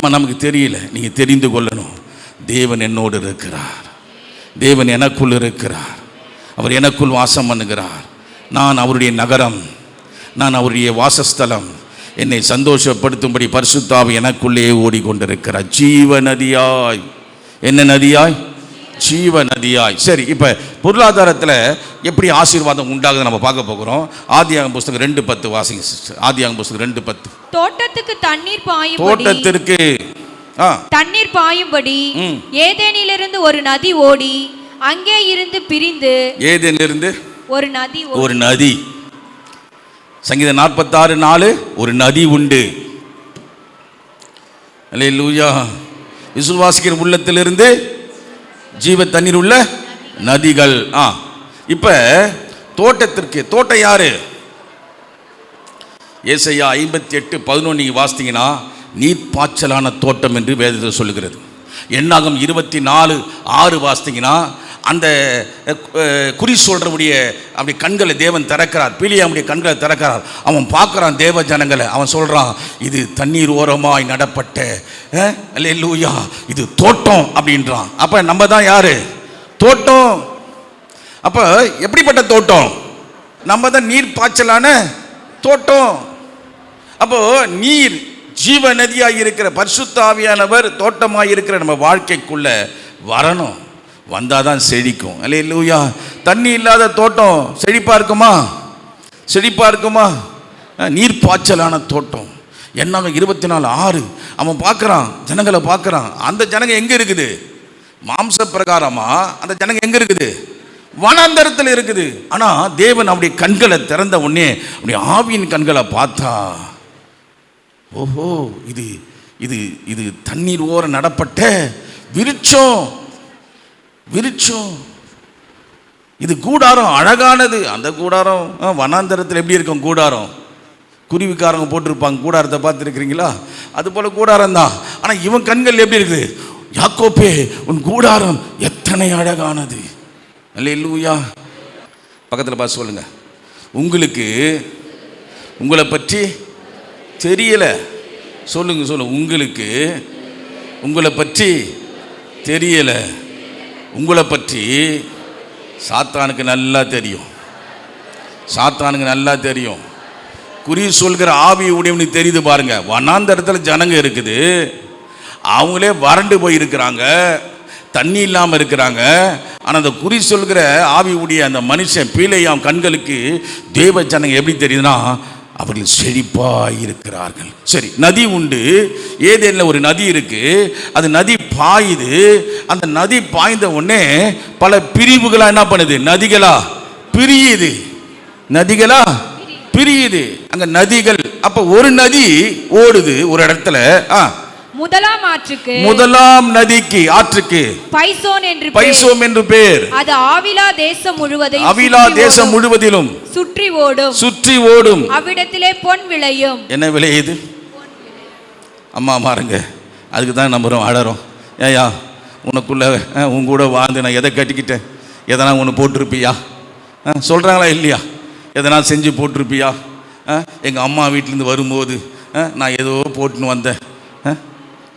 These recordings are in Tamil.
ஆமாம் நமக்கு தெரியல. நீங்கள் தெரிந்து கொள்ளணும். தேவன் என்னோடு இருக்கிறார். தேவன் எனக்குள் இருக்கிறார். அவர் எனக்குள் வாசம் பண்ணுகிறார். நான் அவருடைய நகரம். நான் அவருடைய வாசஸ்தலம். என்னை சந்தோஷப்படுத்தும்படி பரிசுத்தாவை எனக்குள்ளே ஓடிக்கொண்டிருக்கிறார். ஜீவ நதியாய் என்ன நதியாய்? ஜீவ நதியாய் சரி இப்போ பொருளாதாரத்தில் எப்படி ஆசீர்வாதம் உண்டாகுது நம்ம பார்க்க போகிறோம். ஆதியாகம் புஸ்தகம் ரெண்டு பத்து வாசிங்க சிஸ்டர் ஆதியாகம் புஸ்தகம் ரெண்டு பத்து. தோட்டத்துக்கு தண்ணீர் பாயும்படி தோட்டத்திற்கு தண்ணீர் பாயும்படி. ஏதேனிலிருந்து ஒரு நதி ஓடி அங்கே இருந்து பிரிந்து ஏதேனிலிருந்து ஒரு நதி ஒரு நதி. சங்கீதம் நாற்பத்தாறு நாலு ஒரு நதி உண்டு. அல்லே லூயா விசுவாசிக்கிற உள்ளத்திலிருந்து ஜீவ தண்ணீர் உள்ள நதிகள். ஆ இப்ப தோட்டத்திற்கு தோட்டம் யாரு? ஏசையா ஐம்பத்தி எட்டு பதினொன்று நீங்கள் வாசித்தீங்கன்னா நீர்ப்பாய்ச்சலான தோட்டம் என்று வேதத்தை சொல்லுகிறது. என்னாகும்? இருபத்தி நாலு ஆறு வாசித்தீங்கன்னா அந்த குறி சொல்கிறவுடைய அப்படி கண்களை தேவன் திறக்கிறார். பீலியாமுடைய கண்களை திறக்கிறார். அவன் பார்க்குறான் தேவ ஜனங்களை. அவன் சொல்கிறான் இது தண்ணீர் ஓரமாய் நடப்பட்ட லூயா இது தோட்டம் அப்படின்றான். அப்போ நம்ம தான் யார்? தோட்டம். அப்போ எப்படிப்பட்ட தோட்டம்? நம்ம தான் நீர் பாய்ச்சலான தோட்டம். அப்போது நீர் ஜீவநதியாக இருக்கிற பரிசுத்தாவியானவர் தோட்டமாக இருக்கிற நம்ம வாழ்க்கைக்குள்ளே வரணும். வந்தால் தான் செழிக்கும். அல்ல இல்லையா தண்ணி இல்லாத தோட்டம் செழிப்பாக இருக்குமா? செழிப்பாக இருக்குமா? நீர் பாய்ச்சலான தோட்டம். என்ன இருபத்தி நாலு ஆறு. அவன் பார்க்குறான் ஜனங்களை பார்க்குறான். அந்த ஜனங்க எங்கே இருக்குது? மாம்ச பிரகாரமாக அந்த ஜனங்க எங்கே இருக்குது? வனாந்தரத்தில் இருக்குது. ஆனால் தேவன் அவருடைய கண்களை திறந்த உடனே அப்படி ஆவியின் கண்களை பார்த்தா ஓஹோ இது இது இது தண்ணீர் ஓர நடப்பட்ட விருட்சம். விருட்சம் இது கூடாரம் அழகானது. அந்த கூடாரம் ஆ, வனாந்தரத்தில் எப்படி இருக்கும் கூடாரம்? குருவிக்காரங்க போட்டிருப்பாங்க கூடாரத்தை பார்த்துருக்கிறீங்களா? அது போல கூடாரம் தான். ஆனால் இவன் கண்கள் எப்படி இருக்குது? யாக்கோப்பே உன் கூடாரம் எத்தனை அழகானது. அல்லேலூயா. பக்கத்தில் பார்த்து சொல்லுங்க. உங்களுக்கு உங்களை பற்றி தெரியலை. சொல்லுங்க சொல்லுங்க. உங்களுக்கு உங்களை பற்றி தெரியலை. உங்களை பற்றி சாத்தானுக்கு நல்லா தெரியும். சாத்தானுக்கு நல்லா தெரியும். குறி சொல்கிற ஆவி உடையவனுக்கு தெரியுது பாருங்க. வனாந்தரத்தில் ஜனங்க இருக்குது. அவங்களே வறண்டு போய் இருக்கிறாங்க தண்ணி இல்லாமல் இருக்கிறாங்க. ஆனால் அந்த குறி சொல்கிற ஆவி உடைய அந்த மனுஷன் பீலையாம் கண்களுக்கு தெய்வ ஜனங்க எப்படி தெரியுதுன்னா அவர்கள் செழிப்பாக இருக்கிறார்கள். சரி நதி உண்டு. ஏதேனில் ஒரு நதி இருக்கு. அது நதி பாயுது. அந்த நதி பாய்ந்த உடனே பல பிரிவுகளாக என்ன பண்ணுது? நதிகளா? பிரியுது. நதிகளா? பிரியுது. அங்க நதிகள். அப்ப ஒரு நதி ஓடுது ஒரு இடத்துல. ஆ, முதலாம் ஆற்றுக்கு முதலாம் நதிக்கு ஆற்றுக்கு. பைசோன் என்று. பைசோம் என்று பேர். அது ஆவிலா தேசம் முழுவதையும் அவிலா தேசம். முழுவதிலும். சுற்றி ஓடும். சுற்றி ஓடும். அவ்விடத்திலே பொன் விளையும். என்ன விளையுது அம்மா மாறுங்க அதுக்கு தான் நம்புகிறோம் அழறோம் ஏயா உனக்குள்ள உன் கூட வாழ்ந்து நான் எதை கட்டிக்கிட்டேன்? எதனா ஒன்று போட்டிருப்பியா? சொல்கிறாங்களா இல்லையா? எதனா செஞ்சு போட்டிருப்பியா? எங்கள் அம்மா வீட்டிலேருந்து வரும்போது நான் ஏதோ போட்டுன்னு வந்தேன்.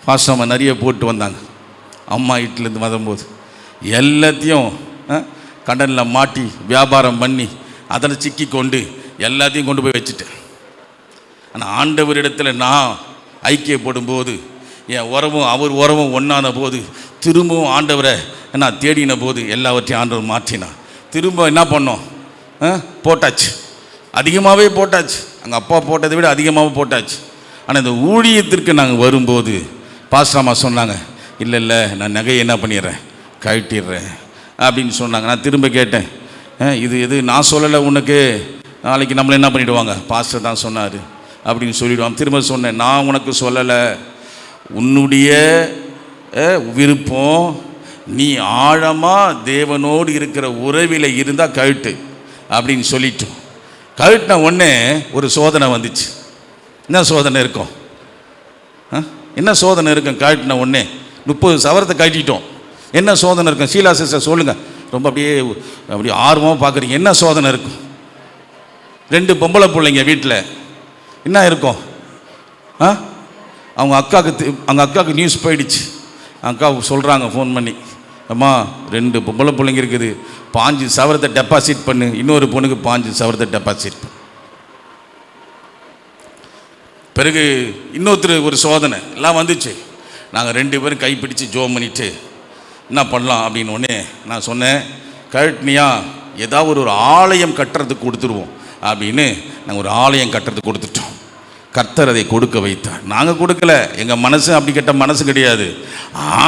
பாசமாக நிறைய போட்டு வந்தாங்க. அம்மா வீட்டிலேருந்து வரும்போது எல்லாத்தையும் கடனில் மாட்டி வியாபாரம் பண்ணி அதில் சிக்கி கொண்டு எல்லாத்தையும் கொண்டு போய் வச்சுட்டேன். ஆனால் ஆண்டவரிடத்தில் நான் ஐக்கியப்படும்போது என் உறவும் அவர் உறவும் ஒன்றான போது திரும்பவும் ஆண்டவரை நான் தேடின போது எல்லாவற்றையும் ஆண்டவர் மாற்றினான் திரும்ப என்ன பண்ணோம்? ஆ? போட்டாச்சு. அதிகமாகவே போட்டாச்சு. அங்கே அப்பா போட்டதை விட அதிகமாகவே போட்டாச்சு. ஆனால் இந்த ஊழியத்திற்கு நாங்கள் வரும்போது பாஸ்டாமா சொன்னாங்க இல்லை இல்லை நான் நகையை என்ன பண்ணிடுறேன்? கழட்டிடுறேன். அப்படின்னு சொன்னாங்க. நான் திரும்ப கேட்டேன் "ஆ, இது நான் சொல்லலை உனக்கு. நாளைக்கு நம்மளை என்ன பண்ணிவிடுவாங்க பாஸ்டர் தான் சொன்னார். அப்படின்னு சொல்லிவிடுவான் திரும்ப சொன்னேன் நான் உனக்கு சொல்லலை. உன்னுடைய விருப்பம் நீ ஆழமாக தேவனோடு இருக்கிற உறவில் இருந்தால் கழுட்டு. அப்படின்னு சொல்லிட்டோம் கழுட்டின உடனே ஒரு சோதனை வந்துச்சு. என்ன சோதனை இருக்கும்? ஆ? என்ன சோதனை இருக்கும் கழட்டின உடனே? முப்பது சவரத்தை காட்டிட்டோம். என்ன சோதனை இருக்கும்? ஷீலா சிஸ்டர் சொல்லுங்கள் ரொம்ப அப்படியே அப்படியே ஆர்வமாக பார்க்குறீங்க. என்ன சோதனை இருக்கும்? ரெண்டு பொம்பளை பிள்ளைங்க வீட்டில் என்ன இருக்கும்? ஆ? அவங்க அக்காவுக்கு அவங்க அக்காவுக்கு நியூஸ் போயிடுச்சு. அக்கா சொல்கிறாங்க ஃபோன் பண்ணி. அம்மா ரெண்டு பொம்பளை பிள்ளைங்க இருக்குது. பாஞ்சு சவரத்தை டெபாசிட் பண்ணு. இன்னொரு பொண்ணுக்கு பாஞ்சு சவரத்தை டெபாசிட் பண்ணு. பிறகு இன்னொருத்தர் ஒரு சோதனை எல்லாம் வந்துச்சு. நாங்கள் ரெண்டு பேரும் கைப்பிடிச்சு ஜோம் பண்ணிட்டு என்ன பண்ணலாம்? அப்படின்னு ஒன்று நான் சொன்னேன் கழட்னியா ஏதாவது ஒரு ஒரு ஆலயம் கட்டுறதுக்கு கொடுத்துருவோம் அப்படின்னு நாங்கள் ஒரு ஆலயம் கட்டுறதுக்கு கொடுத்துட்டோம். கர்த்தர் அதை கொடுக்க வைத்தார். நாங்கள் கொடுக்கல எங்கள் மனசு அப்படி கெட்ட மனசு கிடையாது.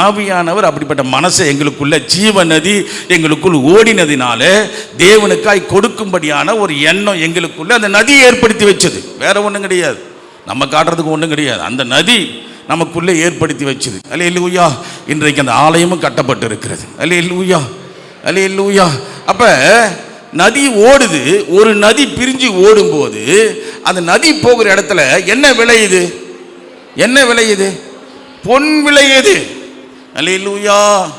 ஆவியானவர் அப்படிப்பட்ட மனசை எங்களுக்குள்ள ஜீவ நதி எங்களுக்குள் ஓடினதினால தேவனுக்காய் கொடுக்கும்படியான ஒரு எண்ணம் எங்களுக்குள்ள அந்த நதியை ஏற்படுத்தி வச்சது. வேற ஒன்றும் கிடையாது. நம்ம காட்டுறதுக்கு ஒன்றும் கிடையாது. அந்த நதி நமக்குள்ளே ஏற்படுத்தி வச்சுது அல்ல இல்லூயா இன்றைக்கு அந்த ஆலயமும் கட்டப்பட்டு இருக்கிறது அல்ல இல்லூயா அல்ல இல்லூயா அப்போ நதி ஓடுது. ஒரு நதி பிரிஞ்சு ஓடும்போது அந்த நதி போகிற இடத்துல என்ன விளையுது என்ன விளையுது பொன் விளையுது அல்லேலூயா.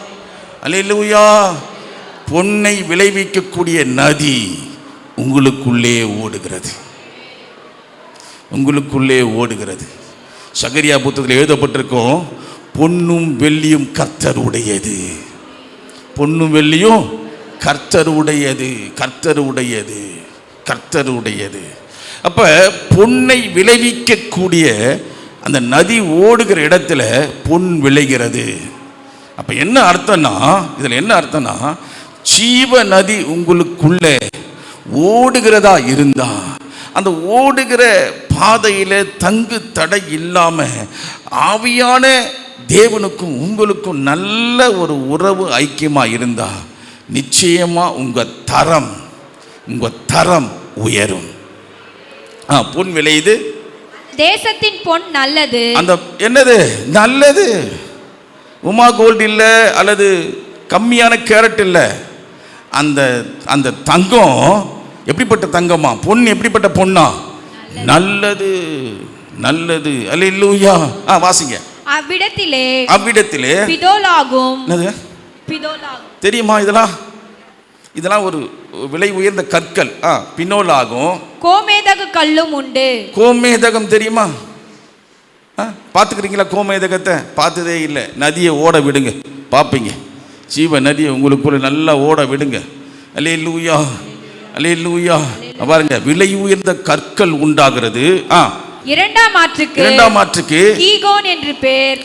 அல்லேலூயா. பொன்னை விளைவிக்கக்கூடிய நதி உங்களுக்குள்ளே ஓடுகிறது. உங்களுக்குள்ளே ஓடுகிறது. சகரியா புத்தகத்தில் எழுதப்பட்டிருக்கோம் பொன்னும் வெள்ளியும் கர்த்தர் உடையது பொன்னும் வெள்ளியும் கர்த்தர் உடையது கர்த்தர் உடையது கர்த்தர் உடையது அப்போ பொன்னை விளைவிக்கக்கூடிய அந்த நதி ஓடுகிற இடத்துல பொன் விளைகிறது. அப்போ என்ன அர்த்தம்னா இதில் என்ன அர்த்தம்னா ஜீவ நதி உங்களுக்குள்ளே ஓடுகிறதா இருந்தா அந்த ஓடுகிற பாதையில தங்கு தடை இல்லாம ஆவியான தேவனுக்கும் உங்களுக்கும் நல்ல ஒரு உறவு ஐக்கியமா இருந்தா நிச்சயமா உங்க தரம் உங்க தரம் உயரும். ஆ பொன் விளையுது. தேசத்தின் பொன் நல்லது. அந்த என்னது? நல்லது. உமா கோல்டு இல்லை அல்லது கம்மியான கேரட் இல்லை. அந்த அந்த தங்கம் எப்படிப்பட்ட தங்கமா? பொன் எப்படிப்பட்ட பொண்ணா? நல்லது நல்லது. அல்ல இல்லையா ஆ வாசிங்க. அவ்விடத்திலே அவ்விடத்திலே பிதோலாகும். என்னது? பிதோலாகும். தெரியுமா இதெல்லாம்? இதெல்லாம் ஒரு விலை உயர்ந்த கற்கள். ஆ பின்னோல் ஆகும் கோமேதக கல்லும் உண்டு. கோமேதகம் தெரியுமா? பார்த்துக்கிறீங்களா கோமேதகத்தை? பார்த்ததே இல்லை. நதியை ஓட விடுங்க. பார்ப்பீங்க. ஜீவ நதியை உங்களுக்குள்ள நல்லா ஓட விடுங்க. அலே லூயா அலே லூயா பாருங்க விலை உயர்ந்த கற்கள் உண்டாகிறது. ஆ இரண்டாம் ஆற்றுக்கு இரண்டாம் ஆற்றுக்கு கீகோன் என்று பேர்.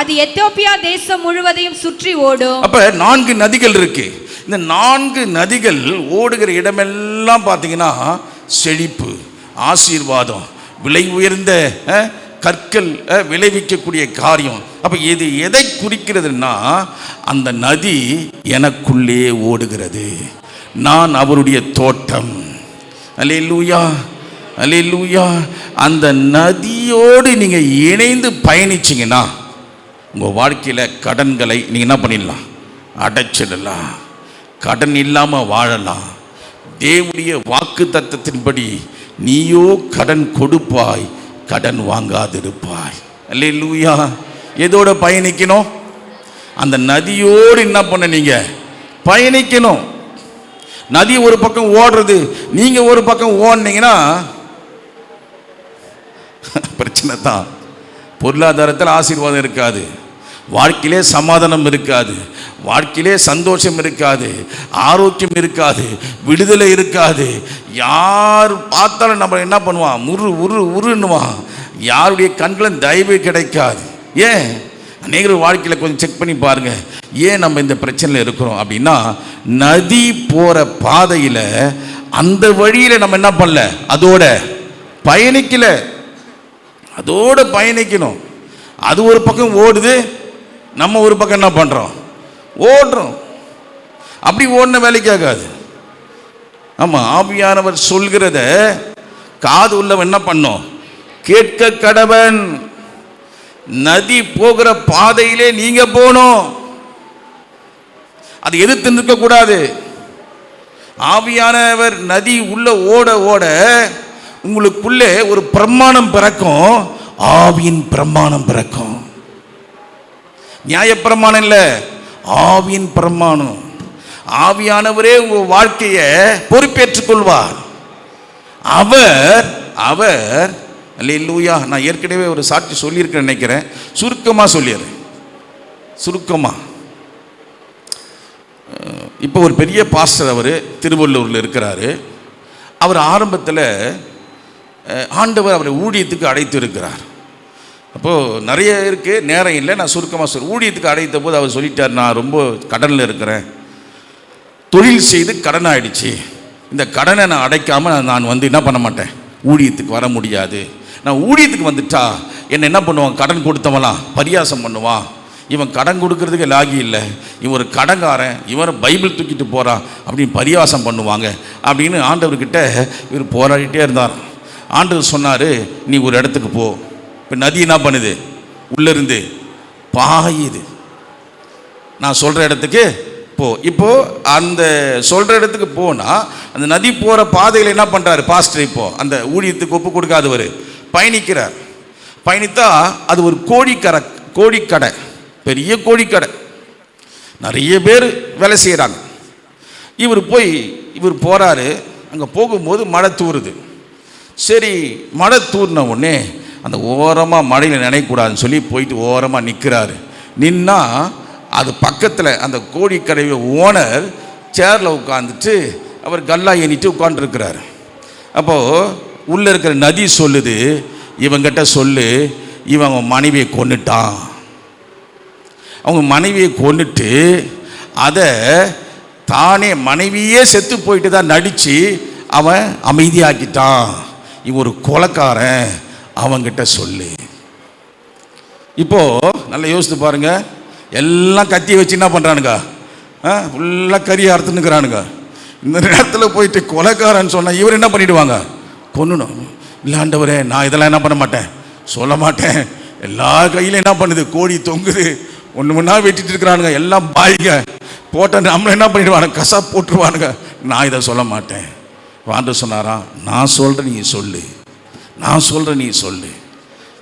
அது எத்தியோப்பியா தேசம் முழுவதையும் சுற்றி ஓடும். அப்ப நான்கு நதிகள் இருக்கு. இந்த நான்கு நதிகள் ஓடுகிற இடமெல்லாம் பார்த்தீங்கன்னா செழிப்பு ஆசீர்வாதம் விலை உயர்ந்த கற்கள் விளைவிக்கக்கூடிய காரியம். அப்ப இது எதை குறிக்கிறதுன்னா அந்த நதி எனக்குள்ளே ஓடுகிறது. நான் அவருடைய தோட்டம். அல்லேலூயா அல்லேலூயா அந்த நதியோடு நீங்கள் இணைந்து பயணிச்சீங்கன்னா உங்கள் வாழ்க்கையில் கடன்களை நீங்கள் என்ன பண்ணிடலாம்? அடைச்சிடலாம். கடன் இல்லாமல் வாழலாம். தேவனுடைய வாக்கு தத்தத்தின்படி நீயோ கடன் கொடுப்பாய் கடன் வாங்காதிருப்பாய். அல்லே லூயா எதோட பயணிக்கணும்? அந்த நதியோடு என்ன பண்ண நீங்கள் பயணிக்கணும். நதி ஒரு பக்கம் ஓடுறது நீங்க ஒரு பக்கம் ஓடுனீங்கன்னா பிரச்சனை தான். பொருளாதாரத்தில் ஆசீர்வாதம் இருக்காது. வாழ்க்கையிலே சமாதானம் இருக்காது. வாழ்க்கையிலே சந்தோஷம் இருக்காது. ஆரோக்கியம் இருக்காது. விடுதலை இருக்காது. யார் பார்த்தாலும் நம்ம என்ன பண்ணுவான்? உரு உரு உருன்னுவான். யாருடைய கண்களும் தயவு கிடைக்காது. ஏன்? அநேகர் வாழ்க்கையில் கொஞ்சம் செக் பண்ணி பாருங்கள் ஏன் நம்ம இந்த பிரச்சனையில் இருக்கிறோம் அப்படின்னா நதி போகிற பாதையில் அந்த வழியில் நம்ம என்ன பண்ணல? அதோட பயணிக்கல. அதோட பயணிக்கணும். அது ஒரு பக்கம் ஓடுது நம்ம ஒரு பக்கம் என்ன பண்ணுறோம் ஓடுறோம். அப்படி ஓடின வேலைக்கு ஆகாது. ஆமாம் ஆவியானவர் சொல்கிறத காது உள்ளவன் என்ன பண்ணும் கேட்க கடவன். நதி போகிற பாதையிலே நீங்கள் போகணும். அது எதிர்த்து நிற்க கூடாது ஆவியானவர் நதி உள்ள ஓட ஓட உங்களுக்குள்ளே ஒரு பிரமாணம் பிறக்கும். ஆவியின் பிரமாணம் பிறக்கும். நியாயப்பிரமாணம் இல்லை. ஆவியின் பிரமாணம் ஆவியானவரே உங்க வாழ்க்கையை பொறுப்பேற்றுக் கொள்வார். அவர் அவர் லூயா நான் ஏற்கனவே ஒரு சாட்சி சொல்லியிருக்கேன் நினைக்கிறேன். சுருக்கமாக சொல்லிடுறேன். சுருக்கமாக இப்போ ஒரு பெரிய பாஸ்டர் அவர் திருவள்ளூரில் இருக்கிறாரு. அவர் ஆரம்பத்தில் ஆண்டவர் அவரை ஊழியத்துக்கு அழைத்து இருக்கிறார். அப்போது நிறைய இருக்குது நேரம் இல்லை நான் சுருக்கமாக சொல் ஊழியத்துக்கு அழைத்த போது அவர் சொல்லிட்டார் நான் ரொம்ப கடனில் இருக்கிறேன். தொழில் செய்து கடன் ஆயிடுச்சு இந்த கடனை நான் அடைக்காமல் நான் வந்து என்ன பண்ண மாட்டேன்? ஊழியத்துக்கு வர முடியாது. நான் ஊழியத்துக்கு வந்துட்டா என்னை என்ன பண்ணுவான்? கடன் கொடுத்தவனா? பரியாசம் பண்ணுவான். இவன் கடன் கொடுக்கறதுக்கு லாகி இல்லை. இவன் ஒரு கடன்காரன் இவரை பைபிள் தூக்கிட்டு போகிறான் அப்படின்னு பரியாசம் பண்ணுவாங்க. அப்படின்னு ஆண்டவர்கிட்ட இவர் போராடிட்டே இருந்தார். ஆண்டவர் சொன்னார் நீ ஒரு இடத்துக்கு போ. இப்போ நதி என்ன பண்ணுது? உள்ளிருந்து பாயுது. நான் சொல்கிற இடத்துக்கு போ. இப்போ அந்த சொல்கிற இடத்துக்கு போனால் அந்த நதி போகிற பாதையில் என்ன பண்ணுறாரு பாஸ்டர் இப்போ அந்த ஊழியத்துக்கு ஒப்பு கொடுக்காதவர். பயணிக்கிறார். பயணித்தா அது ஒரு கோழிக்கரை கோழிக்கடை பெரிய கோழிக்கடை. நிறைய பேர் வேலை செய்கிறாங்க இவர் போய் இவர் போகிறாரு அங்கே போகும்போது மழை தூறுது சரி மழை தூறின உடனே அந்த ஓரமாக மழையில் நினைக்கூடாதுன்னு சொல்லி போயிட்டு ஓரமாக நிற்கிறாரு நின்னா அது பக்கத்தில் அந்த கோழிக்கடை ஓனர் சேரில் உட்காந்துட்டு அவர் கல்லா எண்ணிட்டு உட்காந்துருக்கிறார் அப்போது உள்ளே இருக்கிற நதி சொல்லுது. இவங்கிட்ட சொல்லு இவன் அவன் மனைவியை கொண்டுட்டான் அவங்க மனைவியை கொன்னுட்டு அதை தானே மனைவியே செத்து போயிட்டு தான் நடித்து அவன் அமைதியாக்கிட்டான். இவன் ஒரு கொலக்காரன் அவங்கிட்ட சொல்லு. இப்போ நல்லா யோசித்து பாருங்க. எல்லாம் கத்தி வச்சு என்ன பண்ணுறானுங்க ஃபுல்லாக கறி அறுத்துன்னுக்குறானுங்க இந்த நேரத்தில் போயிட்டு கொலைக்காரன்னு சொன்னால் இவர் என்ன பண்ணிவிடுவாங்க கொன்னணும். இல்லாண்டவரே நான் இதெல்லாம் என்ன பண்ண மாட்டேன்? சொல்ல மாட்டேன். எல்லா கையிலும் என்ன பண்ணுது? கோழி தொங்குது. ஒன்று ஒன்றா வெட்டிட்டு இருக்கிறானுங்க எல்லாம் பாய்ங்க போட்ட நம்மளை என்ன பண்ணிடுவானுங்க? கசா போட்டுருவானுங்க. நான் இதை சொல்ல மாட்டேன். வாண்டு சொன்னாரா நான் சொல்கிறேன் நீ சொல்லு. நான் சொல்கிறேன் நீ சொல்லு.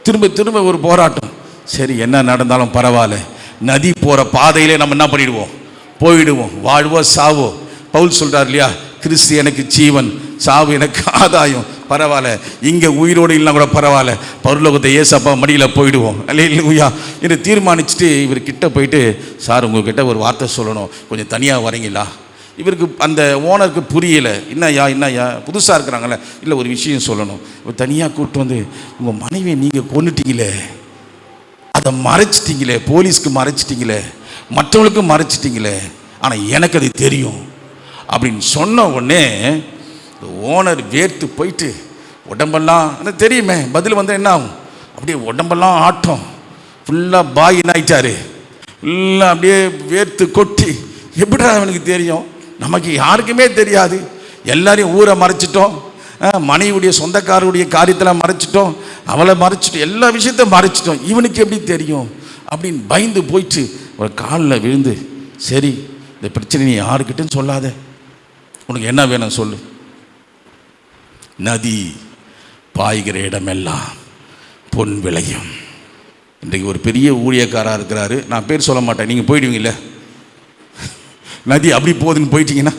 திரும்ப திரும்ப ஒரு போராட்டம். சரி என்ன நடந்தாலும் பரவாயில்ல. நதி போகிற பாதையிலே நம்ம என்ன பண்ணிடுவோம்? போயிடுவோம். வாழ்வோ சாவோ. பவுல் சொல்கிறார் இல்லையா? கிறிஸ்து எனக்கு ஜீவன் சாவு எனக்கு ஆதாயம். பரவாயில்ல. இங்கே உயிரோடு இல்லைனா கூட பரவாயில்ல. பருலோகத்தை ஏசப்பா மடியில் போயிடுவோம். இல்லையா என்று தீர்மானிச்சுட்டு இவர் கிட்ட போயிட்டு சார் உங்ககிட்ட ஒரு வார்த்தை சொல்லணும். கொஞ்சம் தனியாக வரீங்களா? இவருக்கு அந்த ஓனருக்கு புரியலை. என்னய்யா என்னய்யா? புதுசாக இருக்கிறாங்களே இல்லை ஒரு விஷயம் சொல்லணும். இப்போ தனியாக கூப்பிட்டு வந்து உங்கள் மனைவியை நீங்கள் கொண்டுட்டீங்களே அதை மறைச்சிட்டிங்களே. போலீஸ்க்கு மறைச்சிட்டிங்களே. மற்றவங்களுக்கும் மறைச்சிட்டிங்களே. ஆனால் எனக்கு அது தெரியும். அப்படின்னு சொன்ன உடனே இந்த ஓனர் வேர்த்து போயிட்டு உடம்பெல்லாம் ஆனால் தெரியுமே பதில் வந்து என்ன ஆகும்? அப்படியே உடம்பெல்லாம் ஆட்டம். ஃபுல்லாக பாயின் ஆயிட்டாரு ஃபுல்லாக அப்படியே வேர்த்து கொட்டி எப்படிடா அவனுக்கு தெரியும்? நமக்கு யாருக்குமே தெரியாது. எல்லாரையும் ஊரை மறைச்சிட்டோம். மனைவிடைய மனைவியுடைய சொந்தக்காரருடைய காரியத்தில் மறைச்சிட்டோம். அவளை மறைச்சிட்டோம் எல்லா விஷயத்தையும் மறைச்சிட்டோம். இவனுக்கு எப்படி தெரியும்? அப்படின்னு பயந்து போயிட்டு ஒரு காலில் விழுந்து சரி இந்த பிரச்சனை நீ யாருக்கிட்டேன்னு சொல்லாத. உனக்கு என்ன வேணும் சொல்லு. நதி பாய்கிற இடமெல்லாம் பொன் விளையும். இன்றைக்கு ஒரு பெரிய ஊழியக்காராக இருக்கிறாரு. நான் பேர் சொல்ல மாட்டேன். நீங்கள் போயிடுவீங்கல்ல? நதி அப்படி போகுதுன்னு போயிட்டீங்கன்னா?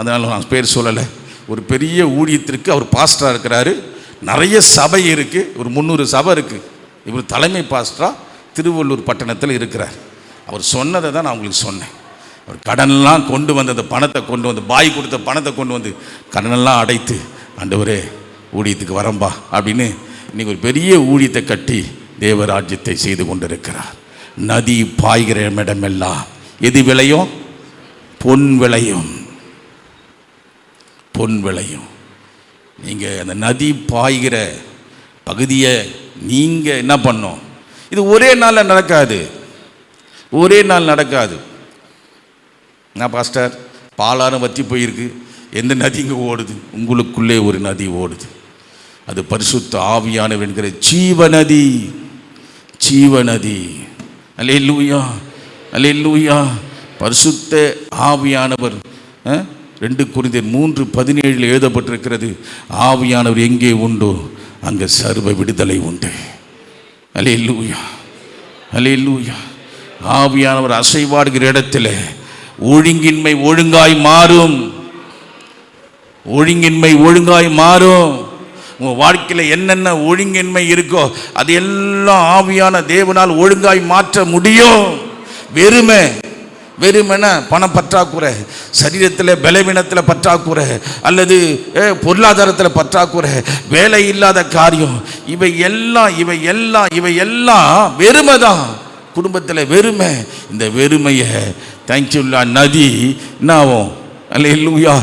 அதனால் நான் பேர் சொல்லலை. ஒரு பெரிய ஊழியத்திற்கு அவர் பாஸ்டராக இருக்கிறாரு. நிறைய சபை இருக்குது ஒரு முந்நூறு சபை இருக்குது இவர் தலைமை பாஸ்டராக திருவள்ளூர் பட்டணத்தில் இருக்கிறார். அவர் சொன்னதை தான் நான் உங்களுக்கு சொன்னேன். அவர் கடனெல்லாம் கொண்டு வந்து அந்த பணத்தை கொண்டு வந்து பாய் கொடுத்த பணத்தை கொண்டு வந்து கடனெல்லாம் அடைத்து ஆண்டவரே ஊழியத்துக்கு வரம்பா அப்படின்னு இன்னைக்கு ஒரு பெரிய ஊழியத்தை கட்டி தேவராஜ்யத்தை செய்து கொண்டிருக்கிறார். நதி பாய்கிற இடமெல்லாம் எது விளையும்? பொன் விளையும். பொன் விளையும். நீங்கள் அந்த நதி பாய்கிற பகுதியை நீங்கள் என்ன பண்ணும் இது ஒரே நாளில் நடக்காது. ஒரே நாள் நடக்காது. நான் பாஸ்டர் பாலாரம் வற்றி போயிருக்கு. எந்த நதி இங்கே ஓடுது? உங்களுக்குள்ளே ஒரு நதி ஓடுது. அது பரிசுத்த ஆவியானவர் என்கிற ஜீவநதி. நதி ஜீவ நதி அலே லூயா அலே லூயா பரிசுத்த ஆவியானவர் ரெண்டு குறிந்தர் மூன்று பதினேழில் எழுதப்பட்டிருக்கிறது ஆவியானவர் எங்கே உண்டோ அங்கே சர்வ விடுதலை உண்டு. அலே லூயா அலே லூயா ஆவியானவர் அசைவாடுகிற இடத்துல ஒழுங்கின்மை ஒழுங்காய் மாறும். ஒழுங்கின்மை ஒழுங்காய் மாறும். உங்கள் வாழ்க்கையில் என்னென்ன ஒழுங்கின்மை இருக்கோ அது எல்லாம் ஆவியான தேவனால் ஒழுங்காய் மாற்ற முடியும். வெறுமை. வெறுமென பண பற்றாக்குறை சரீரத்தில் பலவீனத்தில் பற்றாக்குறை அல்லது பொருளாதாரத்தில் பற்றாக்குறை வேலை இல்லாத காரியம் இவை எல்லாம் இவை எல்லாம் இவை எல்லாம் வெறுமை தான் குடும்பத்தில் வெறுமை. இந்த வெறுமையை தேங்க்யூல்லா நதி என்ன ஆகும் அல்லேலூயா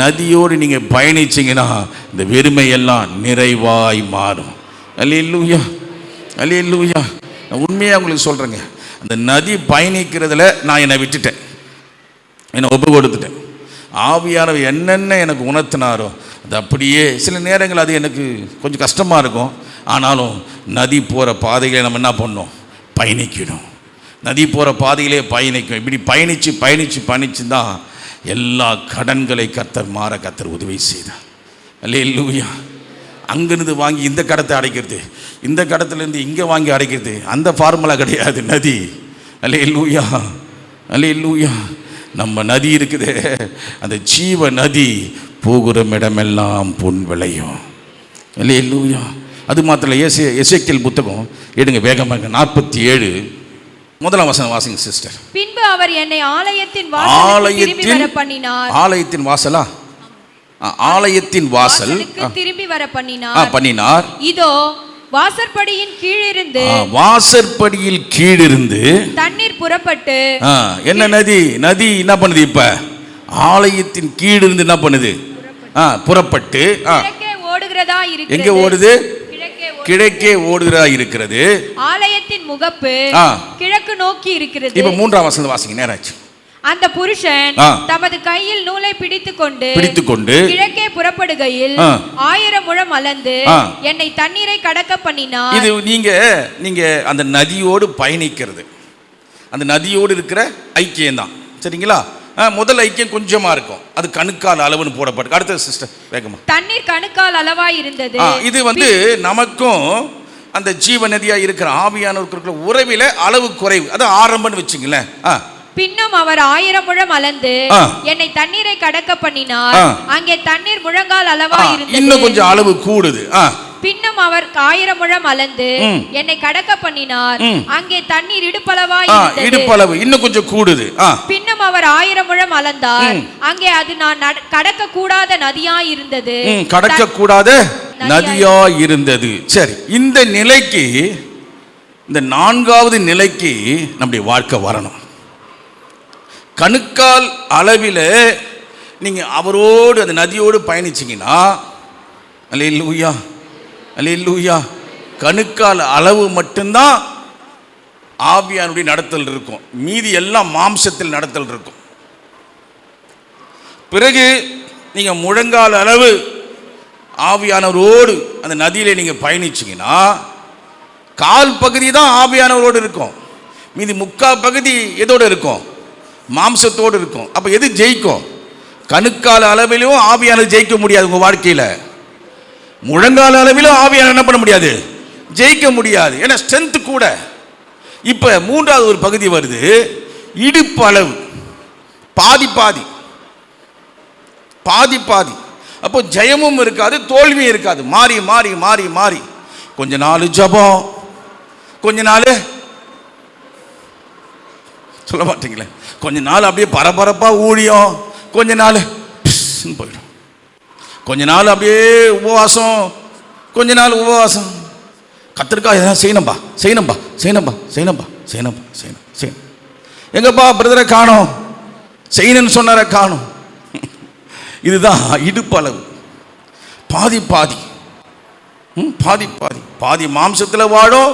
நதியோடு நீங்கள் பயணிச்சிங்கன்னா இந்த வெறுமையெல்லாம் நிறைவாய் மாறும். அல்லேலூயா அல்லேலூயா நான் உண்மையாக உங்களுக்கு சொல்கிறேங்க அந்த நதி பயணிக்கிறதுல நான் என்னை விட்டுட்டேன். என்னை ஒப்பு கொடுத்துட்டேன். ஆவியானவர் என்னென்ன எனக்கு உணர்த்தினாரோ அது அப்படியே சில நேரங்கள் அது எனக்கு கொஞ்சம் கஷ்டமாக இருக்கும். ஆனாலும் நதி போகிற பாதைகளை நம்ம என்ன பண்ணோம் பயணிக்கணும். நதி போகிற பாதையிலே பயணிக்கும். இப்படி பயணித்து பயணித்து பயணித்து தான் எல்லா கடன்களை கத்தர் மாற கத்தர் உதவி செய்தார். அல்லே லூயா அங்கிருந்து வாங்கி இந்த கடத்தை அடைக்கிறது இந்த கடத்துலேருந்து இங்கே வாங்கி அடைக்கிறது அந்த ஃபார்முலா கிடையாது நதி. அல்லே லூயா அல்லே லூயா நம்ம நதி இருக்குதே. அந்த ஜீவ நதி போகிற இடமெல்லாம் பொன் விளையும். அல்லே லூயா அது மாத்திரம் இல்லை எசே புத்தகம் எடுங்க வேகமாக நாற்பத்தி ஏழு. முதலாம் வசனம் வாசிங்க சிஸ்டர் பின்பு அவர் என்னை ஆலயத்தின் ஆலயத்தின் பண்ணினார் ஆலயத்தின் வாசலா? ஆலயத்தின் வாசல். திரும்பி வர பண்ணினார் பண்ணினார். இதோ வாசற்படியின் கீழிருந்து வாசற்படியில் கீழிருந்து தண்ணீர் புறப்பட்டு என்ன நதி? நதி என்ன பண்ணுது இப்ப? ஆலயத்தின் கீழிருந்து என்ன பண்ணுது? புறப்பட்டு ஓடுகிறதா எங்க ஓடுது? கிழக்கே ஓடு- கிழக்கே ஓடுகிறா இருக்கிறது ஆலயத்தின் முகப்பு. கிழக்கு நோக்கி இருக்கிறது இப்ப மூன்றாம் வசனம் வாசிங்க நேராச்சு அந்த புருஷன். தமது கையில் நூலை பிடித்துக் கொண்டு பிடித்துக்கொண்டு கிழக்கே புறப்படுகையில். ஆயிரம் முழம் அளந்து. என்னை தண்ணீரை கடக்க பண்ணினார் இது நீங்க நீங்க அந்த நதியோடு பயணிக்கிறது அந்த நதியோடு இருக்கிற ஐக்கியம் தான் சரிங்களா முதல் ஐக்கியம் கொஞ்சமா இருக்கும். அது கணுக்கால் அளவுன்னு போடப்பட்டு அடுத்த சிஸ்டர் வேகமா. தண்ணீர் கணுக்கால் அளவாய் இருந்தது. இது வந்து நமக்கும் அந்த ஜீவ நதியா இருக்கிற ஆவியானவருக்கு உறவில அளவு குறைவு. அது ஆரம்பம்னு வச்சுங்களேன் பின்னும் அவர் ஆயிரம் முழம் அளந்து. என்னை தண்ணீரை கடக்க பண்ணினார். அங்கே தண்ணீர் முழங்கால் இருந்தது. இன்னும் கொஞ்சம் அளவு கூடுது. பின்னும் அவர் ஆயிரம் முழம் அளந்து ம். என்னை கடக்க பண்ணினார். அங்கே தண்ணீர் இருந்தது. இடுப்பளவு. இன்னும் கொஞ்சம் கூடுது. பின்னும் அவர் ஆயிரம் முழம் அளந்தார். ம். அங்கே அது நான் கடக்க கூடாத நதியாய் இருந்தது. ம், கடக்கக்கூடாத நதியா இருந்தது. சரி இந்த நிலைக்கு இந்த நான்காவது நிலைக்கு நம்முடைய வாழ்க்கை வரணும். கணுக்கால் அளவில் நீங்கள் அவரோடு அந்த நதியோடு பயணிச்சிங்கன்னா அலே லூயா அலே கணுக்கால் அளவு மட்டும்தான் ஆவியானுடைய நடத்தல் இருக்கும். மீதி எல்லாம் மாம்சத்தில் நடத்தல் இருக்கும். பிறகு நீங்கள் முழங்கால் அளவு ஆவியானவரோடு அந்த நதியில் நீங்கள் பயணிச்சிங்கன்னா கால் பகுதி தான் ஆவியானவரோடு இருக்கும். மீதி முக்கால் பகுதி எதோடு இருக்கும்? மாம்சத்தோடு இருக்கும். அப்போ எது ஜெயிக்கும்? கணுக்கால் அளவிலும் ஆவியானது ஜெயிக்க முடியாது உங்கள் வாழ்க்கையில். முழங்கால அளவிலும் ஆவியால் என்ன பண்ண முடியாது? ஜெயிக்க முடியாது. ஏன்னா ஸ்ட்ரென்த் கூட. இப்போ மூன்றாவது ஒரு பகுதி வருது. இடுப்பு அளவு. பாதி பாதி. பாதி பாதி. அப்போ ஜெயமும் இருக்காது தோல்வியும் இருக்காது. மாறி மாறி மாறி மாறி. கொஞ்ச நாள் ஜபம். கொஞ்ச நாள் சொல்ல மாட்டீங்களே. கொஞ்ச நாள் அப்படியே பரபரப்பாக ஊழியம். கொஞ்ச நாள் போயிடும். கொஞ்ச நாள் அப்படியே உபவாசம் கொஞ்ச நாள் உபவாசம். கத்திரிக்காய் எதாவது செய்யணும்பா செய்யணும்பா செய்யணும்பா செய்யணும்பா செய்யணும்பா செய்யணும் செய்யணும். எங்கப்பா பிரதரை காணும்? செய்யணும்னு சொன்னார காணும். இதுதான் இடுப்பளவு. பாதி பாதி. ம், பாதி பாதி. பாதி மாம்சத்தில் வாழும்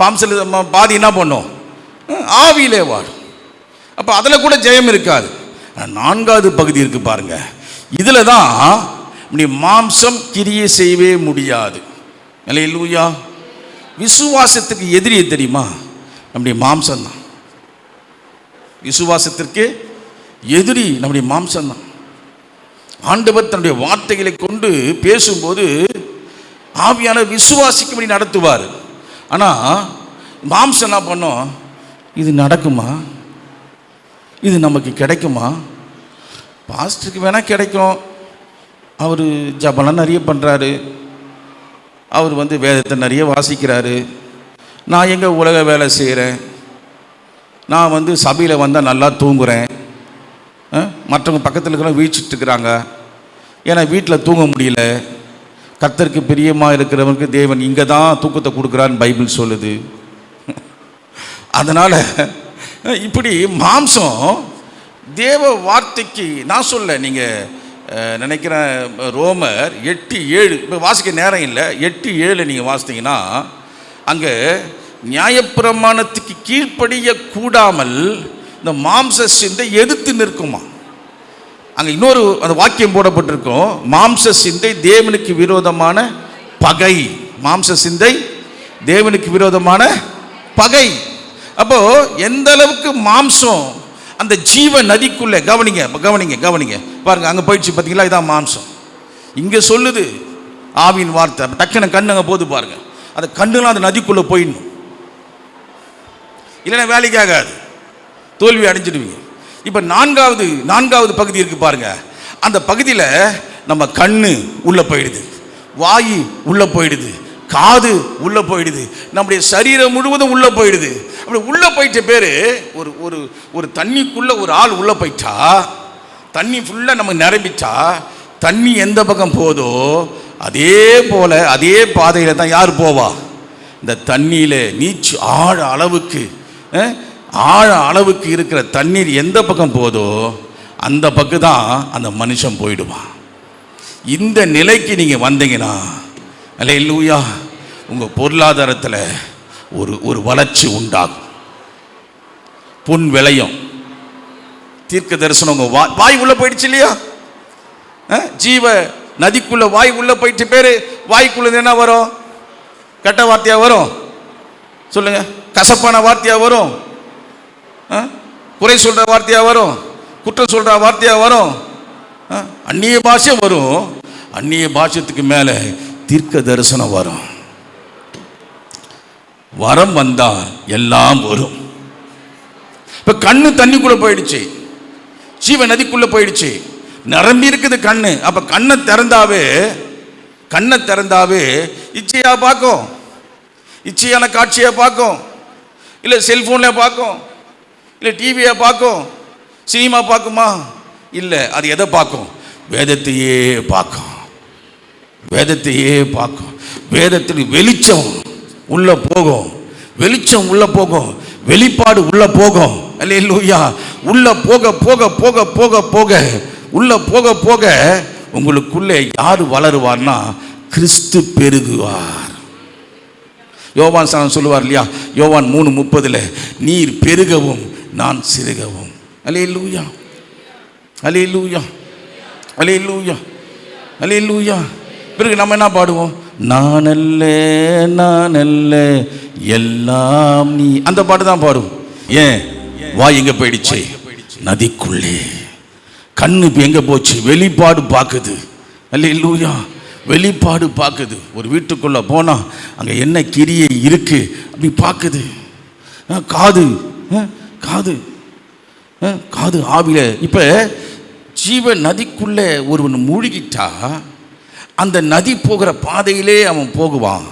மாம்சத்தில் பாதி என்ன பண்ணும்? ஆவியிலே வாழும். அப்போ அதில் கூட ஜெயம் இருக்காது. நான்காவது பகுதி இருக்குது பாருங்கள் இதில் தான் நீ மாம்சம் கிரியை செய்யவே முடியாது. லூயா விசுவாசத்துக்கு எதிரி தெரியுமா? நம்முடைய மாம்சம்தான். விசுவாசத்திற்கு எதிரி நம்முடைய மாம்சம்தான். ஆண்டவர் தன்னுடைய வார்த்தைகளை கொண்டு பேசும்போது ஆவியான விசுவாசிக்கும்படி நடத்துவார். ஆனால் மாம்சம் என்ன பண்ணோம்? இது நடக்குமா? இது நமக்கு கிடைக்குமா? பாஸ்டருக்கு வேணால் கிடைக்கும். அவர் ஜபலாம் நிறைய பண்ணுறாரு அவர் வந்து வேதத்தை நிறைய வாசிக்கிறாரு. நான் எங்கே உலக வேலை செய்கிறேன் நான் வந்து சபையில் வந்தால் நல்லா தூங்குறேன். மற்றவங்க பக்கத்தில் இருக்கிறவங்க வீழ்ச்சிட்டு இருக்கிறாங்க. ஏன்னா வீட்டில் தூங்க முடியல. கத்தருக்கு பிரியமாக இருக்கிறவனுக்கு தேவன் இங்கே தான் தூக்கத்தை கொடுக்குறான்னு பைபிள் சொல்லுது. அதனால் இப்படி மாம்சம் தேவ வார்த்தைக்கு நான் சொல்ல நீங்கள் நினைக்கிறேன் ரோமர் எட்டு ஏழு இப்போ வாசிக்க நேரம் இல்லை எட்டு ஏழு நீங்கள் வாசித்தீங்கன்னா அங்கே நியாயப்பிரமாணத்துக்கு கீழ்ப்படிய கூடாமல் இந்த மாம்ச சிந்தை எதிர்த்து நிற்குமா? அங்கே இன்னொரு அந்த வாக்கியம் போடப்பட்டிருக்கும் மாம்ச சிந்தை தேவனுக்கு விரோதமான பகை. மாம்ச சிந்தை தேவனுக்கு விரோதமான பகை. அப்போது எந்த அளவுக்கு மாம்சம் அந்த ஜீவ நதிக்குள்ளே கவனிங்க கவனிங்க கவனிங்க. பாருங்க அங்கே போயிடுச்சு பார்த்தீங்களா? இதான் மாம்சம். இங்கே சொல்லுது ஆவின் வார்த்தை. டக்குன்னு கண்ணு அங்கே போது பாருங்க. அந்த கண்ணுலாம் அந்த நதிக்குள்ளே போயிடணும். இல்லைன்னா வேலைக்கு ஆகாது. தோல்வி அடைஞ்சிடுவீங்க. இப்போ நான்காவது நான்காவது பகுதி இருக்கு பாருங்க. அந்த பகுதியில் நம்ம கண்ணு உள்ளே போயிடுது. வாய் உள்ளே போயிடுது. காது உள்ளே போயிடுது. நம்முடைய சரீரம் முழுவதும் உள்ளே போயிடுது. அப்படி உள்ளே போயிட்ட பேர் ஒரு ஒரு ஒரு தண்ணிக்குள்ளே ஒரு ஆள் உள்ளே போயிட்டா தண்ணி ஃபுல்லாக நமக்கு நிரம்பிட்டா தண்ணி எந்த பக்கம் போதோ அதே போல் அதே பாதையில் தான் யார் போவா? இந்த தண்ணியில் நீச்சு ஆழ அளவுக்கு ஆழ அளவுக்கு இருக்கிற தண்ணீர் எந்த பக்கம் போதோ அந்த பக்கம் தான் அந்த மனுஷன் போயிடுவான். இந்த நிலைக்கு நீங்கள் வந்தீங்கன்னா அல்ல இல்லையா உங்கள் பொருளாதாரத்தில் ஒரு ஒரு வளர்ச்சி உண்டாகும். பொன் விளையும். தீர்க்க தரிசனம் உங்கள் வாய் வாய் உள்ளே போயிடுச்சு இல்லையா? ஜீவ நதிக்குள்ளே வாய் உள்ளே போயிட்டு பேர் வாய்க்குள்ளே என்ன வரும்? கெட்ட வார்த்தையாக வரும்? சொல்லுங்க. கசப்பான வார்த்தையாக வரும்? ஆ? குறை சொல்கிற வார்த்தையாக வரும்? குற்றம் சொல்கிற வார்த்தையாக வரும்? ஆ? அந்நிய பாஷை வரும். அந்நிய பாஷத்துக்கு மேலே தீர்க்க தரிசனம் வரும். வரம் வந்தால் எல்லாம் வரும். இப்போ கண்ணு தண்ணிக்குள்ளே போயிடுச்சு. ஜீவ நதிக்குள்ளே போயிடுச்சு. நிரம்பி இருக்குது கண்ணு. அப்போ கண்ணை திறந்தாவே கண்ணை திறந்தாவே இச்சையாக பார்க்கும். இச்சையான காட்சியை பார்க்கும். இல்லை செல்ஃபோனில் பார்க்கும். இல்லை டிவியை பார்க்கும். சினிமா பார்க்குமா? இல்லை அது எதை பார்க்கும்? வேதத்தையே பார்க்கும். வேதத்தையே பார்க்கும். வேதத்தில் வெளிச்சம் உள்ளே போகும். வெளிச்சம் உள்ளே போகும். வெளிப்பாடு உள்ளே போகும். அல்லேலூயா. உள்ளே போக போக போக போக போக உள்ளே போக போக உங்களுக்குள்ளே யார் வளருவார்னா கிறிஸ்து பெருகுவார். யோவான் சாணம் சொல்லுவார் இல்லையா? யோவான் மூணு முப்பதில் நீர் பெருகவும் நான் சிறுகவும். அலே லூயா அலே லூயா அலே லூயா அலே லூயா பிறகு நம்ம என்ன பாடுவோம்? நான் அல்ல நான் அல்ல எல்லாம் நீ அந்த பாட்டு தான் பாடுவோம். ஏன்? வாய் எங்க போயிடுச்சு? நதிக்குள்ளே. கண்ணு இப்போ எங்கே போச்சு? வெளிப்பாடு பார்க்குது அல்ல லூயா வெளிப்பாடு பார்க்குது ஒரு வீட்டுக்குள்ளே போனால் அங்கே என்ன கிரியை இருக்கு? அப்படி பார்க்குது ஆ, காது. காது. காது. ஆவில. இப்போ ஜீவ நதிக்குள்ளே ஒருவன் மூழ்கிட்டா அந்த நதி போகிற பாதையிலே அவன் போகுவான்.